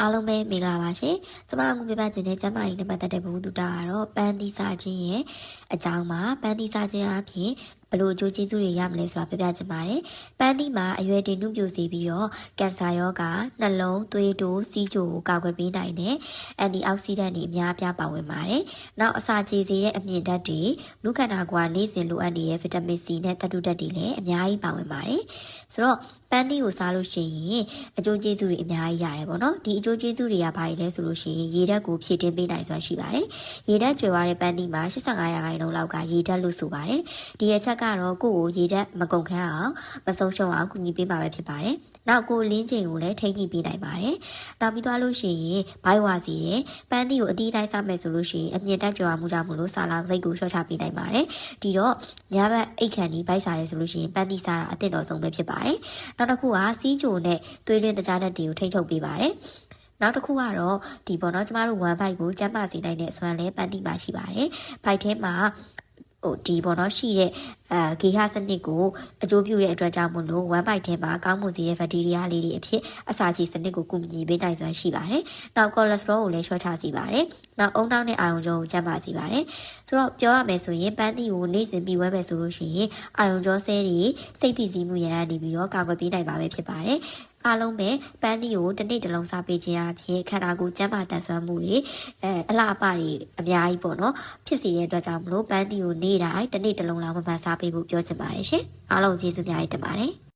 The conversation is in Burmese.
အားလုံးပဲမင်္ဂလာပါရှင်။ကျမအခုပြပြချင်တဲ့ကျမကြီးနဲ့ပတ်သက်တဲ့ဘုသူတာကတော့ပန်းသီးစားခြင်းရဲ့အကြောင်းပါ။ပန်းသီးစားခြင်းအပြင် ဘလို့အကျိုးကျေးဇူးတွေရမလဲဆိုတာပြပြချင်ပါတယ်။ပန်းသီးမှာအရွယ်တင်နှုတ်ပြစေပြီးတော့ကင်ဆာရောဂါနှလုံးသွေးတိုးစီးချိုကိုကာကွယ်ပေးနိုင်တဲ့အန်တီအောက်ဆီဒန့်တွေအများအပြားပါဝင်ပါတယ်။နောက်အစာကြေစေတဲ့အမြင့်ဓာတ်တွေလူခန္ဓာကိုယ်ကနေ့စဉ်လိုအပ်နေတဲ့ဗီတာမင် C နဲ့သတ္တုဓာတ်တွေလည်းအများကြီးပါဝင်ပါတယ်။ဆိုတော့ပန်းသီးကိုစားလို့ရှိရင်အကျိုးကျေးဇူးတွေအများကြီးရတယ်ပေါ့နော်ဒီအကျိုးကျေးဇူးတွေကဘာတွေလဲဆိုလို့ရှိရင်ရေဓာတ်ကိုဖြည့်တင်းပေးနိုင်စွမ်းရှိပါတယ်ရေဓာတ်ကျွေသွားတဲ့ပန်းသီးမှာ85ရာခိုင်နှုန်းလောက်ကရေဓာတ်လို့ဆိုပါတယ်ဒီအချက်ကတော့ကိုယ့်ကိုရေဓာတ်မကုန်ခန်းအောင်မဆုံးရှုံးအောင်ကူညီပေးမှာပဲဖြစ်ပါတယ်နောက်ကိုလင်းချိန်ကိုလည်းထိန်းကြည့်ပေးနိုင်ပါတယ်နောက်ပြီးသွားလို့ရှိရင်ဘိုက်ဝါစီရဲ့ပန်းသီးကိုအတီးတိုင်းစားမယ်ဆိုလို့ရှိရင်အမြင့်တက်ကြွမှုကြောင့်မလို့ဆာလာစိတ်ကိုလျှော့ချပေးနိုင်ပါတယ်ဒီတော့ညဘက်အိတ်ခန့်ဒီဘိုက်စားရဲဆိုလို့ရှိရင်ပန်းသီးစားတာအသင့်တော်ဆုံးပဲဖြစ်ပါတယ်နောက်တစ်ခုကစီးချိုနဲ့သွေးလင်းတကြားနဲ့တွေကိုထိန်းချုပ်ပေးပါတယ်နောက်တစ်ခုကတော့ဒီပေါ့နော်ကျမတို့1 byte ကိုကျန်းမာစေနိုင်တဲ့အစွမ်းလဲပန်းတိပါရှိပါတယ်။ byte ထဲမှာဟိုဒီပေါ့နော်ရှိတဲ့ အဲဂေဟစနစ်ကိုအကျိုးပြုတဲ့အတွက်ကြောင့်မလို့1 byte ထဲမှာကောင်းမွန်စေတဲ့ဘက်တီးရီးယားလေးတွေအဖြစ်အစာချေစနစ်ကိုကူညီပေးနိုင်စွမ်းရှိပါတယ်။နောက် cholesterol ကိုလည်းလျှော့ချစေပါတယ်။နောက်အုံနောက်နဲ့အာရုံကြောကိုကျန်းမာစေပါတယ်။ဆိုတော့ပြောရမယ်ဆိုရင်ပန်းသီးကိုနေ့စဉ်ပြီးဝဲမယ်ဆိုလို့ရှိရင်အာရုံကြောဆဲတွေစိတ်ဖိစီးမှုရန်နေပြီးတော့ကာကွယ်ပေးနိုင်ပါပဲဖြစ်ပါတယ်။အားလုံးပဲပန်းသီးကိုတစ်နေ့တစ်လုံးစားပေးခြင်းအပြင်ခန္ဓာကိုယ်ကျန်းမာတန်ဆွမ်းမှုတွေအဲအလှအပတွေအများကြီးပေါ့နော်ဖြစ်စေတဲ့အတွက်ကြောင့်မလို့ပန်းသီးကိုနေ့တိုင်းတစ်နေ့တစ်လုံးလောက်မမှန်စားပေးဖို့ပြောချင်ပါတယ်ရှင်အားလုံးကျေးဇူးများတင်ပါတယ်